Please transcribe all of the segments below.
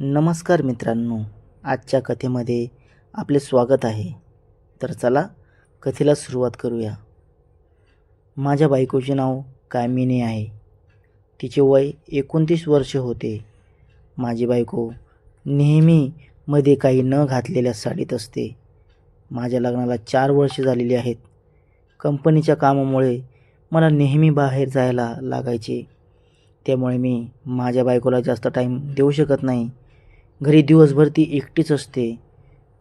नमस्कार मित्रांनो आजच्या कथेमध्ये आपले स्वागत आहे. तर चला कथेला सुरुवात करूया. माझ्या बायकोचे नाव कामिनी आहे. तिचे वय एकोणतीस वर्ष होते. माझी बायको नेहमी मध्ये काही न घातलेल्या साडीत असते. माझ्या लग्नाला चार वर्ष झालेली आहेत. कंपनीच्या कामामुळे मला नेहमी बाहेर जायला लागायचे. त्यामुळे मी माझ्या बायकोला जास्त टाईम देऊ शकत नाही. घरी दिवसभर ती एकटीच असते.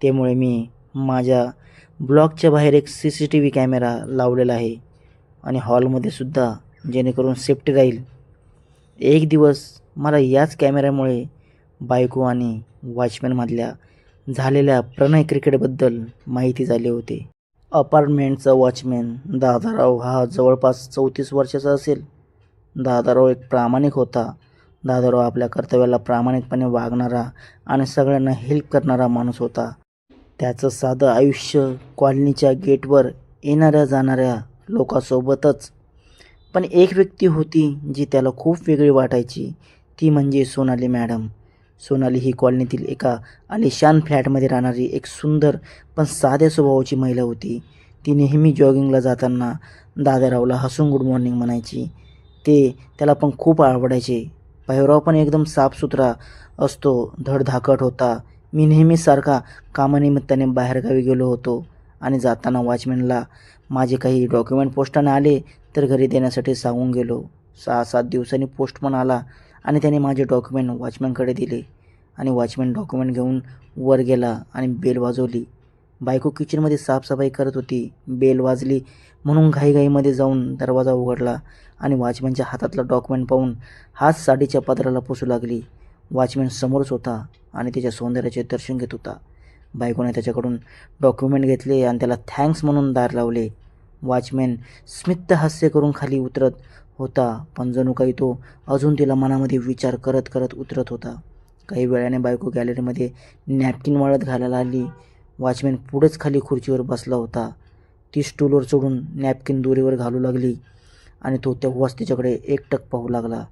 त्यामुळे मी माझ्या ब्लॉकच्या बाहेर एक C C T V camera लावलेला आहे आणि हॉलमध्ये सुद्धा जेणेकरून सेफ्टी राहील. एक दिवस मला याच कॅमेऱ्यामुळे बायको आणि वॉचमॅनमधल्या झालेल्या प्रणय क्रिकेटबद्दल माहिती झाली होती. अपार्टमेंटचा वॉचमॅन दादाराव हा जवळपास चौतीस वर्षाचा असेल. दादाराव एक प्रामाणिक होता. दादाराव आपल्या कर्तव्याला प्रामाणिकपणे वागणारा आणि सगळ्यांना हेल्प करणारा माणूस होता. त्याचं साधं आयुष्य कॉलनीच्या गेटवर येणाऱ्या जाणाऱ्या लोकांसोबतच. पण एक व्यक्ती होती जी त्याला खूप वेगळी वाटायची ती म्हणजे सोनाली मॅडम. सोनाली ही कॉलनीतील एका आलिशान फ्लॅटमध्ये राहणारी एक सुंदर पण साध्या स्वभावाची महिला होती. ती नेहमी जॉगिंगला जाताना दादारावला हसून गुड मॉर्निंग म्हणायची. ते त्याला पण खूप आवडायचे. पेहराव पण एकदम साफसुथरा असतो धडधाकट होता. मी नेहमी सारखा कामानिमित्ताने बाहेरगावी गेलो होतो आणि जाताना वॉचमॅनला माझे काही डॉक्युमेंट पोस्टाने आले तर घरी देण्यासाठी सांगून गेलो. सहा सात दिवसांनी पोस्टमन आला आणि त्याने माझे डॉक्युमेंट वॉचमॅनकडे दिले आणि वॉचमॅन डॉक्युमेंट घेऊन वर गेला आणि बेल वाजवली. बायको किचनमध्ये साफसफाई करत होती. बेल वाजली म्हणून घाईघाईमध्ये जाऊन दरवाजा उघडला आणि वॉचमॅनच्या हातातला डॉक्युमेंट पाहून हात साडीच्या पदराला पुसू लागली. वॉचमॅन समोरच होता आणि त्याच्या सौंदर्याचे दर्शन घेत होता. बायकोने त्याच्याकडून डॉक्युमेंट घेतले आणि त्याला थँक्स म्हणून दार लावले. वॉचमॅन स्मित हास्य करून खाली उतरत होता पण जणू काही तो अजून तिला मनामध्ये विचार करत करत उतरत होता. काही वेळाने बायको गॅलरीमध्ये नॅपकिन वाळत घालायला आली वॉचमॅन पुढेच खाली खुर्चीवर बसला होता. ती स्टूलवर चढून नॅपकिन दोरीवर घालू लागली आणि तो तेव्हाच तिच्याकडे एकटक पाहू लागला.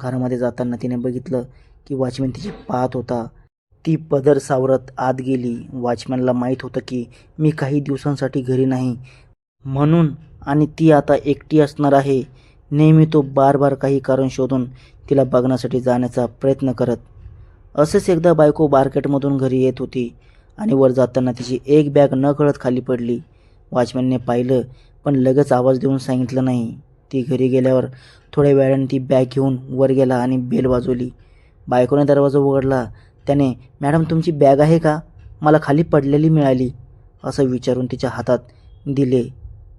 घरामध्ये जाताना तिने बघितलं की वॉचमॅन तिची पाहत होता. ती पदर सावरत आत गेली. वॉचमॅनला माहीत होतं की मी काही दिवसांसाठी घरी नाही. म्हणून आणि ती आता एकटी असणार आहे. नेहमी तो बार बार काही कारण शोधून तिला बघण्यासाठी जाण्याचा प्रयत्न करत. असेच एकदा बायको मार्केटमधून घरी येत होती. आणि वर जाताना तिची एक बॅग न कळत खाली पडली. वॉचमॅनने पाहिलं पण लगेच आवाज देऊन सांगितलं नाही. ती घरी गेल्यावर थोड्या वेळाने ती बॅग घेऊन वर गेला आणि बेल वाजवली. बायकोने दरवाजा उघडला. त्याने मॅडम तुमची बॅग आहे का? मला खाली पडलेली मिळाली. असं विचारून तिच्या हातात दिले.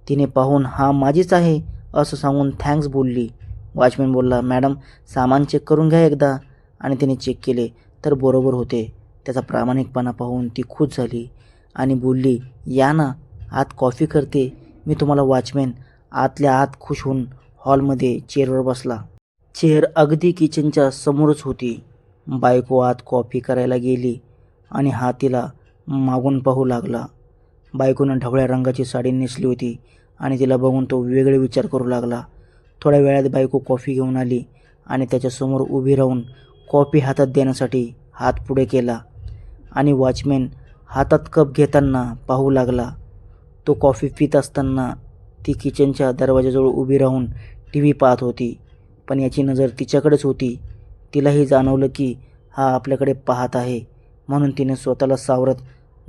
तिने पाहून हा माझीच आहे असं सांगून थँक्स बोलली. वॉचमॅन बोलला मॅडम सामान चेक करून घ्या एकदा. आणि तिने चेक केले तर बरोबर होते. त्याचा प्रामाणिकपणा पाहून ती खुश झाली आणि बोलली या ना आत कॉफी करते. मी तुम्हाला वॉचमॅन आतल्या आत खुश होऊन हॉलमध्ये चेअरवर बसला. चेअर अगदी किचनच्या समोरच होती. बायको आत कॉफी करायला गेली आणि हा तिला मागून पाहू लागला. बायकोनं ढवळ्या रंगाची साडी नेसली होती आणि तिला बघून तो वेगळे विचार करू लागला. थोड्या वेळात बायको कॉफी घेऊन आली आणि त्याच्यासमोर उभी राहून कॉफी हातात देण्यासाठी हात पुढे केला. आणि वॉचमॅन हातात कप घेताना पाहू लागला. तो कॉफी पित असताना ती किचनच्या दरवाजाजवळ उभी राहून टी व्ही पाहत होती पण याची नजर तिच्याकडेच होती. तिलाही जाणवलं की हा आपल्याकडे पाहत आहे म्हणून तिने स्वतःला सावरत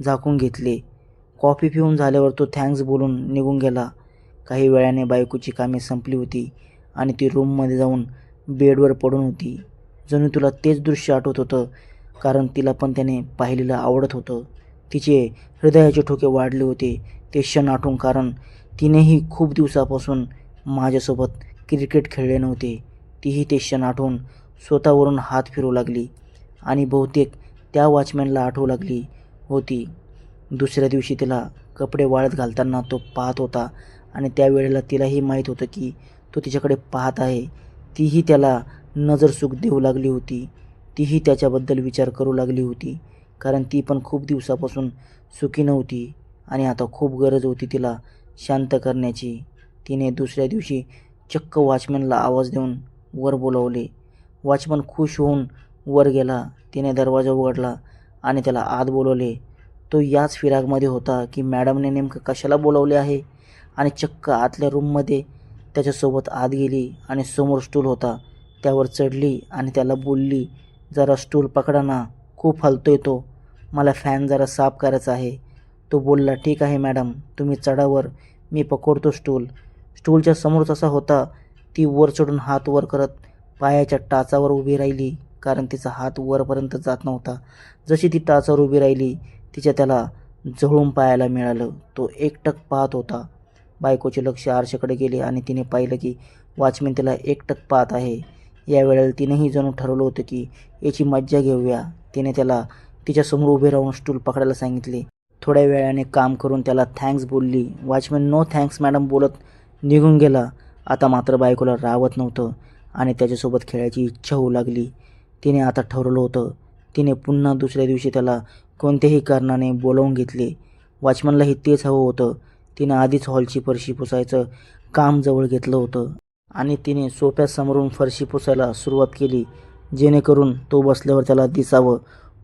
झाकून घेतले. कॉफी पिऊन झाल्यावर तो थँक्स बोलून निघून गेला. काही वेळाने बायकोची कामे संपली होती आणि ती रूममध्ये जाऊन बेडवर पडून होती. जणू तुला तेच दृश्य आठवत होतं कारण तिला पण त्याने पाहिलेलं आवडत होतं. तिचे हृदयाचे ठोके वाढले होते. ते क्षण आठवून कारण तिनेही खूप दिवसापासून माझ्यासोबत क्रिकेट खेळले नव्हते. तीही ते क्षण आठवून स्वतःवरून हात फिरवू लागली आणि बहुतेक त्या वॉचमॅनला आठवू लागली होती. दुसऱ्या दिवशी तिला कपडे वाळत घालताना तो पाहत होता आणि त्यावेळेला तिलाही माहीत होतं की तो तिच्याकडे पाहत आहे. तीही त्याला नजर सुख देऊ लागली होती. तीही त्याच्याबद्दल विचार करू लागली होती कारण ती पण खूप दिवसापासून सुखी नव्हती आणि आता खूप गरज होती तिला शांत करण्याची. तिने दुसऱ्या दिवशी चक्क वॉचमॅनला आवाज देऊन वर बोलवले. वॉचमन खुश होऊन वर गेला. तिने दरवाजा उघडला आणि त्याला आत बोलवले तो याच फिरागमध्ये होता की मॅडमने नेमकं कशाला बोलावले आहे? आणि चक्क आतल्या रूममध्ये त्याच्यासोबत आत गेली आणि समोर स्टूल होता. त्यावर चढली आणि त्याला बोलली जरा स्टूल पकडा ना खूप हलतोय तो. मला फॅन जरा साफ करायचा आहे. तो बोलला ठीक आहे मॅडम तुम्ही चढावर मी पकडतो स्टूल स्टूलच्या समोरच असा होता ती वर चढून हात वर करत पायाच्या टाचावर उभी राहिली कारण तिचा हात वरपर्यंत जात नव्हता. जशी ती टाचावर उभी राहिली तिच्या त्याला जळून पाहायला मिळालं. तो एकटक पाहत होता. बायकोचे लक्ष आरशाकडे गेले आणि तिने पाहिलं की वॉचमॅन तिला एकटक पाहत आहे. यावेळेला तिनेही जणू ठरवलं होतं की याची मज्जा घेऊया. तिने त्याला तिच्यासमोर उभे राहून स्टूल पकडायला सांगितले. थोड्या वेळाने काम करून त्याला थँक्स बोलली. वॉचमॅन नो थँक्स मॅडम बोलत निघून गेला. आता मात्र बायकोला रावत नव्हतं आणि त्याच्यासोबत खेळायची इच्छा होऊ लागली. तिने आता ठरवलं होतं. तिने पुन्हा दुसऱ्या दिवशी त्याला कोणत्याही कारणाने बोलावून घेतले. वॉचमनलाही तेच हवं होतं. तिनं आधीच हॉलची फरशी पुसायचं काम जवळ घेतलं होतं. आणि तिने सोप्यासमोरून फरशी पुसायला सुरुवात केली जेणेकरून तो बसल्यावर त्याला दिसावं.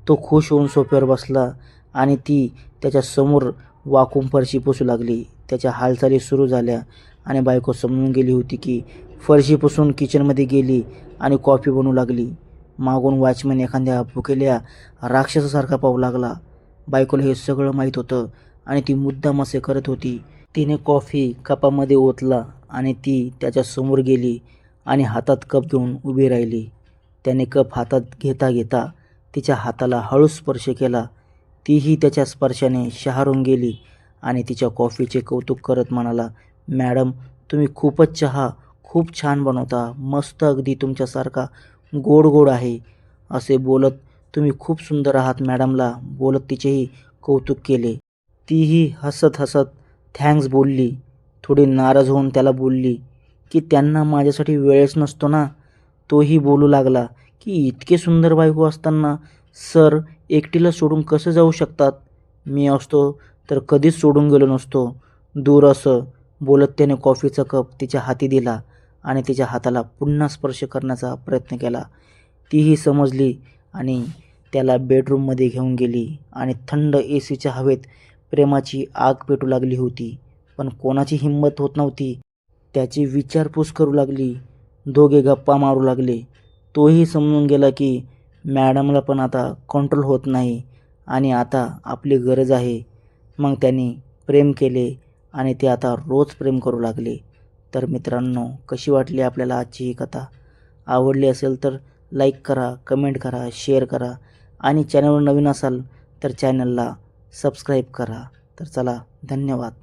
तो खुश होऊन सोफ्यावर बसला आणि ती त्याच्यासमोर वाकून फरशी पुसू लागली. त्याच्या हालचाली सुरू झाल्या आणि बायको समजून गेली होती की फरशी पुसून किचनमध्ये गेली आणि कॉफी बनवू लागली. मागून वॉचमॅन एखाद्या भुकेल्या राक्षसासारखा पाहू लागला. बायकोला हे सगळं माहीत होतं आणि ती मुद्दाम असे करत होती. तिने कॉफी कपामध्ये ओतला आणि ती त्याच्यासमोर गेली आणि हातात कप घेऊन उभी राहिली. त्याने कप हातात घेता घेता तिच्या हाताला हळू स्पर्श केला. तीही त्याच्या स्पर्शाने शहारून गेली आणि तिच्या कॉफीचे कौतुक करत म्हणाला मॅडम तुम्ही खूपच चहा खूप छान बनवता मस्त अगदी तुमच्यासारखा गोड गोड आहे. असे बोलत तुम्ही खूप सुंदर आहात मॅडमला बोलत तिचेही कौतुक केले. तीही हसत हसत थँक्स बोलली. थोडी नाराज होऊन त्याला बोलली की त्यांना माझ्यासाठी वेळच नसतो ना. तोही बोलू लागला की इतके सुंदर बायको असताना सर एकटीला सोडून कसं जाऊ शकतात? मी असतो तर कधीच सोडून गेलो नसतो. दूर असं बोलत त्याने कॉफीचा कप तिच्या हाती दिला आणि तिच्या हाताला पुन्हा स्पर्श करण्याचा प्रयत्न केला. तीही समजली आणि त्याला बेडरूममध्ये घेऊन गेली आणि थंड ए सीच्या हवेत प्रेमाची आग पेटू लागली होती पण कोणाची हिंमत होत नव्हती. त्याची विचारपूस करू लागली दोघे गप्पा मारू लागले. तोही समजून गेला की मॅडमला पण आता कंट्रोल होत नाही आणि आता आपली गरज आहे. मग त्यांनी प्रेम केले आणि ते आता रोज प्रेम करू लागले. तर मित्रांनो कशी वाटली आपल्याला आजची ही कथा? आवडली असेल तर लाईक करा कमेंट करा शेअर करा. आणि चॅनलवर नवीन असाल तर चॅनलला सबस्क्राईब करा. तर चला धन्यवाद.